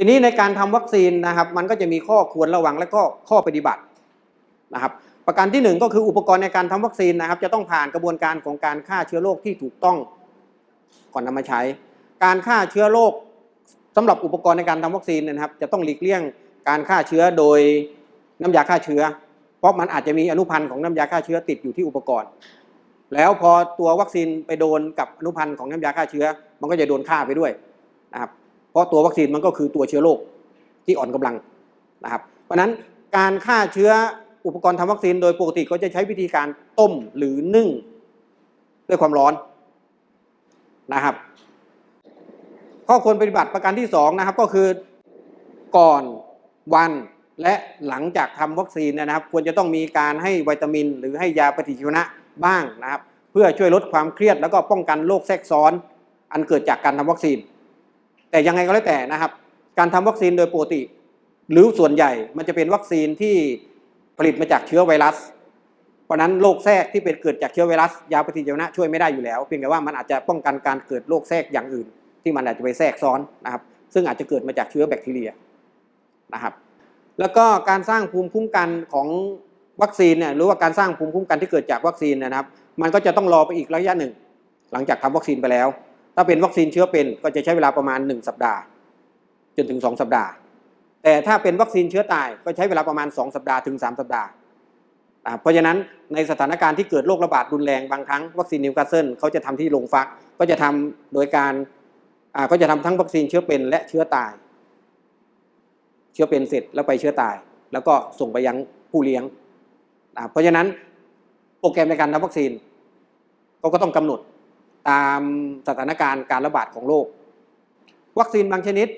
ทีนี้ในการทำวัคซีนนะครับ มันก็จะมีข้อควรระวังและก็ข้อปฏิบัตินะครับ ประการที่หนึ่งก็คืออุปกรณ์ในการทำวัคซีนนะครับ จะต้องผ่านกระบวนการของการฆ่าเชื้อโรคที่ถูกต้องก่อนนำมาใช้ การฆ่าเชื้อโรคสำหรับอุปกรณ์ในการทำวัคซีนนะครับ จะต้องหลีกเลี่ยงการฆ่าเชื้อโดยน้ำยาฆ่าเชื้อ เพราะมันอาจจะมีอนุพันธ์ของน้ำยาฆ่าเชื้อติดอยู่ที่อุปกรณ์ แล้วพอตัววัคซีนไปโดนกับอนุพันธ์ของน้ำยาฆ่าเชื้อ มันก็จะโดนฆ่าไปด้วยนะครับ ราะตัววัคซีนมันก็คือตัวเชื้อโรคที่อ่อนกำลังนะครับ เพราะนั้นการฆ่าเชื้ออุปกรณ์ทำวัคซีนโดยปกติก็จะใช้วิธีการต้มหรือนึ่งด้วยความร้อนนะครับ ข้อควรปฏิบัติประการที่สองนะครับก็คือก่อนวันและหลังจากทำวัคซีนนยนะครับ ควรจะต้องมีการให้วิตามิน หรือให้ยาปฏิชีวนะบ้างนะครับ เพื่อช่วยลดความเครียดแล้วก็ป้องกันโรคแทรกซ้อน อันเกิดจากการทำวัคซีน แต่ยังไงก็แล้วแต่นะครับ การทำวัคซีนโดยปกติ หรือส่วนใหญ่มันจะเป็นวัคซีนที่ผลิตมาจากเชื้อไวรัส เพราะนั้นโรคแทรกที่เป็นเกิดจากเชื้อไวรัส ยาปฏิชีวนะช่วยไม่ได้อยู่แล้วเพียงแต่ว่ามันอาจจะป้องกันการเกิดโรคแทรกอย่างอื่น ที่มันอาจจะไปแทรกซ้อนนะครับ ซึ่งอาจจะเกิดมาจากเชื้อแบคทีเรียนะครับ แล้วก็การสร้างภูมิคุ้มกันของวัคซีนเนี่ยหรือว่าการสร้างภูมิคุ้มกันที่เกิดจากวัคซีนนยนะครับ มันก็จะต้องรอไปอีกระยะหนึ่ง หลังจากทำวัคซีนไปแล้ว ถ้าเป็นวัคซีนเชื้อเป็นก็จะใช้เวลาประมาณ 1 สัปดาห์ จนถึง 2 สัปดาห์ แต่ถ้าเป็นวัคซีนเชื้อตายก็ใช้เวลาประมาณ 2 สัปดาห์ถึง 3 สัปดาห์เพราะฉะนั้นในสถานการณ์ที่เกิดโรคระบาดรุนแรงบางครั้งวัคซีนนิวคาสเซิลเขาจะทำที่โรงฟักก็จะทำโดยการก็จะทำทั้งวัคซีนเชื้อเป็นและเชื้อตาย เชื้อเป็นเสร็จแล้วไปเชื้อตาย แล้วก็ส่งไปยังผู้เลี้ยง เพราะฉะนั้นโปรแกรมในการทำวัคซีนก็ก็ต้องกำหนด ตามสถานการณ์การระบาดของโรควัคซีนบางชนิด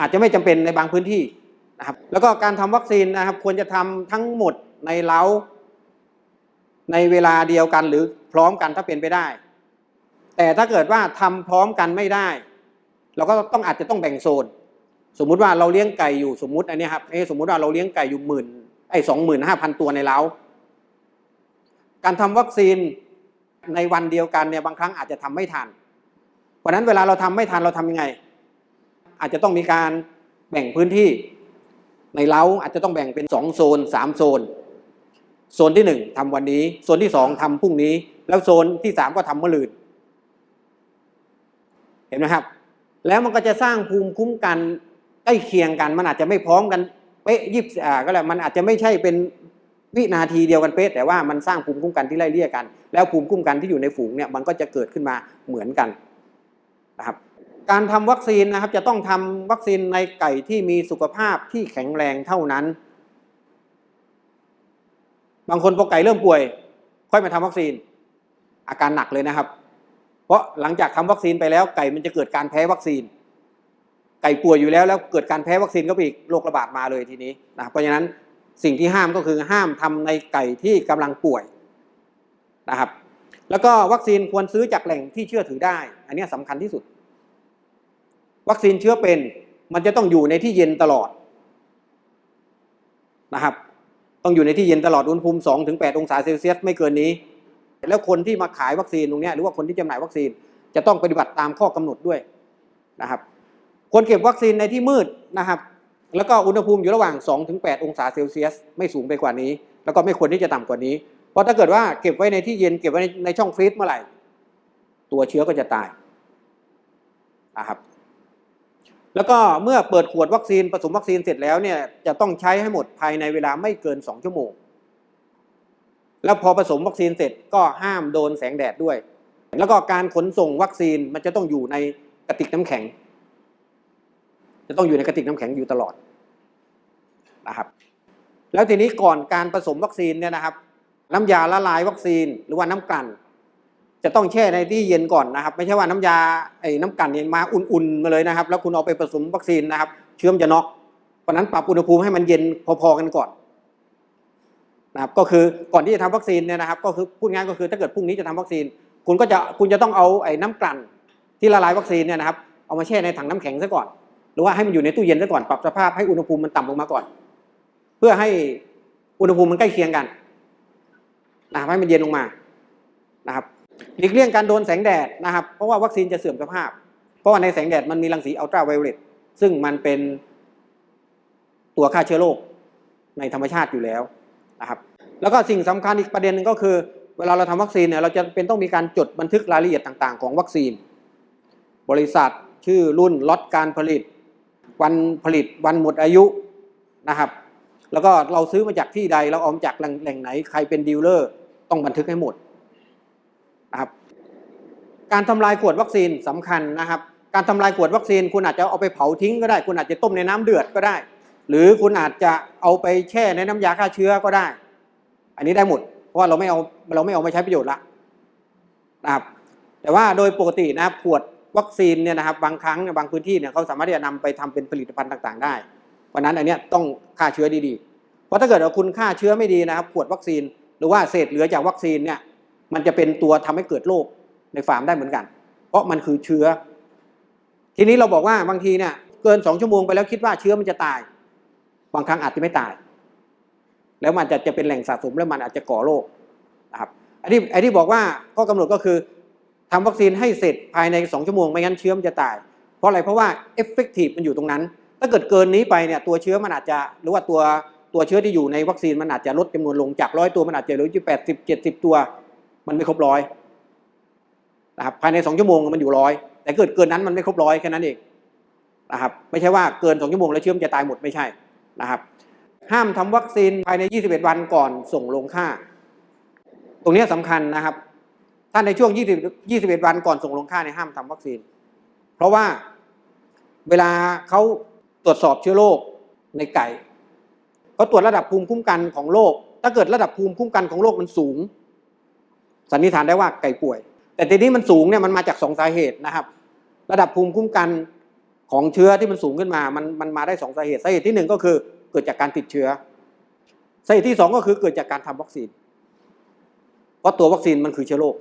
อาจจะไม่จำเป็นในบางพื้นที่นะครับแล้วก็การทำวัคซีนนะครับควรจะทำทั้งหมดในเล้า ในเวลาเดียวกันหรือพร้อมกันถ้าเป็นไปได้ แต่ถ้าเกิดว่าทำพร้อมกันไม่ได้ เราก็ต้องอาจจะต้องแบ่งโซน สมมุติว่าเราเลี้ยงไก่อยู่สมมุติอันนี้ครับเอ้สมมุติว่าเราเลี้ยงไก่อยู่หมื่นไอ้สองหมื่นห้าพันตัวในเล้า การทำวัคซีน ในวันเดียวกันเนี่ยบางครั้งอาจจะทำไม่ทัน เพราะนั้นเวลาเราทำไม่ทันเราทำยังไง อาจจะต้องมีการแบ่งพื้นที่ ในเล้าอาจจะต้องแบ่งเป็นสองโซนสามโซน โซนที่หนึ่งทำวันนี้ โซนที่สองทำพรุ่งนี้ แล้วโซนที่สามก็ทำเมื่อลืนเห็นไหมครับ แล้วมันก็จะสร้างภูมิคุ้มกันใกล้เคียงกัน มันอาจจะไม่พร้อมกันเป๊ะยิบอ่าก็แล้วมันอาจจะไม่ใช่เป็น วินาทีเดียวกันเป๊ะแต่ว่ามันสร้างภูมิคุ้มกันที่ไล่เลี่ยกัน แล้วภูมิคุ้มกันที่อยู่ในฝูงเนี่ยมันก็จะเกิดขึ้นมาเหมือนกันนะครับการทำวัคซีนนะครับจะต้องทำวัคซีนในไก่ที่มีสุขภาพที่แข็งแรงเท่านั้น บางคนพอไก่เริ่มป่วย ค่อยมาทำวัคซีน อาการหนักเลยนะครับ เพราะหลังจากทำวัคซีนไปแล้วไก่มันจะเกิดการแพ้วัคซีน ไก่ป่วยอยู่แล้วแล้วเกิดการแพ้วัคซีนก็ไปอีกโรคระบาดมาเลยทีนี้นะเพราะฉะนั้น สิ่งที่ห้ามก็คือห้ามทำในไก่ที่กำลังป่วยนะครับ แล้วก็วัคซีนควรซื้อจากแหล่งที่เชื่อถือได้ อันนี้สำคัญที่สุด วัคซีนเชื้อเป็นมันจะต้องอยู่ในที่เย็นตลอดนะครับ ต้องอยู่ในที่เย็นตลอดอุณหภูมิ2ถึง8องศาเซลเซียสไม่เกินนี้ แล้วคนที่มาขายวัคซีนตรงนี้หรือว่าคนที่จำหน่ายวัคซีนจะต้องปฏิบัติตามข้อกำหนดด้วยนะครับควรเก็บวัคซีนในที่มืดนะครับ แล้วก็อุณหภูมิอยู่ระหว่าง2ถึง8องศาเซลเซียส ไม่สูงไปกว่านี้ แล้วก็ไม่ควรที่จะต่ำกว่านี้ เพราะถ้าเกิดว่าเก็บไว้ในที่เย็นเก็บไว้ในในช่องฟรีซเมื่อไหร่ ตัวเชื้อก็จะตายนะครับแล้วก็เมื่อเปิดขวดวัคซีนผสมวัคซีนเสร็จแล้วเนี่ยจะต้องใช้ให้หมดภายในเวลาไม่เกิน 2 ชั่วโมง แล้วพอผสมวัคซีนเสร็จก็ห้ามโดนแสงแดดด้วย แล้วก็การขนส่งวัคซีนมันจะต้องอยู่ในกระติกน้ำแข็ง จะต้องอยู่ในกระติกน้ำแข็งอยู่ตลอดนะครับแล้วทีนี้ก่อนการผสมวัคซีนเนี่ยนะครับ น้ำยาละลายวัคซีนหรือว่าน้ำกลั่น จะต้องแช่ในที่เย็นก่อนนะครับ ไม่ใช่ว่าน้ำยาไอ้น้ำกลั่นเนี่ยมาอุ่นๆมาเลยนะครับ แล้วคุณเอาไปผสมวัคซีนนะครับ เชื้อมจะน็อกเพราะนั้นปรับอุณหภูมิให้มันเย็นพอๆกันก่อนนะครับก็คือก่อนที่จะทำวัคซีนเนี่ยนะครับ ก็คือพูดง่ายก็คือถ้าเกิดพรุ่งนี้จะทำวัคซีน คุณก็จะคุณจะต้องเอาไอ้น้ำกลั่นที่ละลายวัคซีนเนี่ยนะครับเอามาแช่ในถังน้ำแข็งซะก่อน หรือว่าให้มันอยู่ในตู้เย็นซะก่อนปรับสภาพให้อุณหภูมิมันต่ำลงมาก่อน เพื่อให้อุณหภูมิมันใกล้เคียงกันนะครับให้มันเย็นลงมานะครับหลีกเลี่ยงการโดนแสงแดดนะครับ เพราะว่าวัคซีนจะเสื่อมสภาพ เพราะว่าในแสงแดดมันมีรังสีอัลตราไวโอเลตซึ่งมันเป็นตัวฆ่าเชื้อโรคในธรรมชาติอยู่แล้วนะครับ แล้วก็สิ่งสำคัญอีกประเด็นหนึงก็คือ เวลาเราทำวัคซีนเนี่ยเราจะเป็นต้องมีการจดบันทึกรายละเอียดต่าง ๆ ของวัคซีน บริษัทชื่อรุ่นล็อตการผลิต วันผลิตวันหมดอายุนะครับ แล้วก็เราซื้อมาจากที่ใดเราเอามาจากแหล่งไหนใครเป็นดีลเลอร์ต้องบันทึกให้หมดนะครับ การทำลายขวดวัคซีนสำคัญนะครับ การทำลายขวดวัคซีน คุณอาจจะเอาไปเผาทิ้งก็ได้ คุณอาจจะต้มในน้ำเดือดก็ได้ หรือคุณอาจจะเอาไปแช่ในน้ำยาฆ่าเชื้อก็ได้ อันนี้ได้หมด เพราะว่าเราไม่เอาเราไม่เอามาใช้ประโยชน์ละนะครับ แต่ว่าโดยปกตินะครับขวด วัคซีนเนี่ยนะครับบางครั้งบางพื้นที่เนี่ยเขาสามารถที่จะนำไปทำเป็นผลิตภัณฑ์ต่าง ๆ ได้ เพราะนั้นอันเนี้ยต้องฆ่าเชื้อดีๆ เพราะถ้าเกิดว่าคุณฆ่าเชื้อไม่ดีนะครับ ขวดวัคซีน หรือว่าเศษเหลือจากวัคซีนเนี่ยมันจะเป็นตัวทำให้เกิดโรคในฟาร์มได้เหมือนกัน เพราะมันคือเชื้อ ทีนี้เราบอกว่าบางทีเนี่ยเกินสองชั่วโมงไปแล้วคิดว่าเชื้อมันจะตาย บางครั้งอาจจะไม่ตาย แล้วมันจะจะเป็นแหล่งสะสมแล้วมันอาจจะก่อโรคนะครับไอ้ที่ไอ้ที่บอกว่าข้อกำหนดก็คือ ทำวัคซีนให้เสร็จภายในสองชั่วโมงไม่งั้นเชื้อมันจะตาย เพราะอะไรเพราะว่าเอฟเฟกตีฟมันอยู่ตรงนั้น ถ้าเกิดเกินนี้ไปเนี่ยตัวเชื้อมันอาจจะหรือว่าตัวตัวเชื้อที่อยู่ในวัคซีนมันอาจจะลดจำนวนลงจากร้อยตัวมันอาจจะเหลือที่แปดสิบเจ็ดสิบตัว มันไม่ครบร้อยนะครับภายในสองชั่วโมงมันอยู่ร้อยแต่เกิดเกินนั้นมันไม่ครบร้อยแค่นั้นเองนะครับไม่ใช่ว่าเกินสองชั่วโมงแล้วเชื้อมันจะตายหมดไม่ใช่นะครับ ห้ามทำวัคซีนภายใน 21 วันก่อนส่งลงค่า ตรงนี้สำคัญนะครับ ถ้าในช่วง 20 21 วันก่อนส่งลงค่าเนี่ยห้ามทำวัคซีน เพราะว่าเวลาเขาตรวจสอบเชื้อโรคในไก่เขาตรวจระดับภูมิคุ้มกันของโรคถ้าเกิดระดับภูมิคุ้มกันของโรคมันสูง สันนิษฐานได้ว่าไก่ป่วย แต่ทีนี้มันสูงเนี่ยมันมาจากสองสาเหตุนะครับ ระดับภูมิคุ้มกันของเชื้อที่มันสูงขึ้นมา มันมันมาได้สองสาเหตุสาเหตุที่หนึ่งก็คือเกิดจากการติดเชื้อสาเหตุที่สองก็คือเกิดจากการทำวัคซีน เพราะตัววัคซีนมันคือเชื้อโรค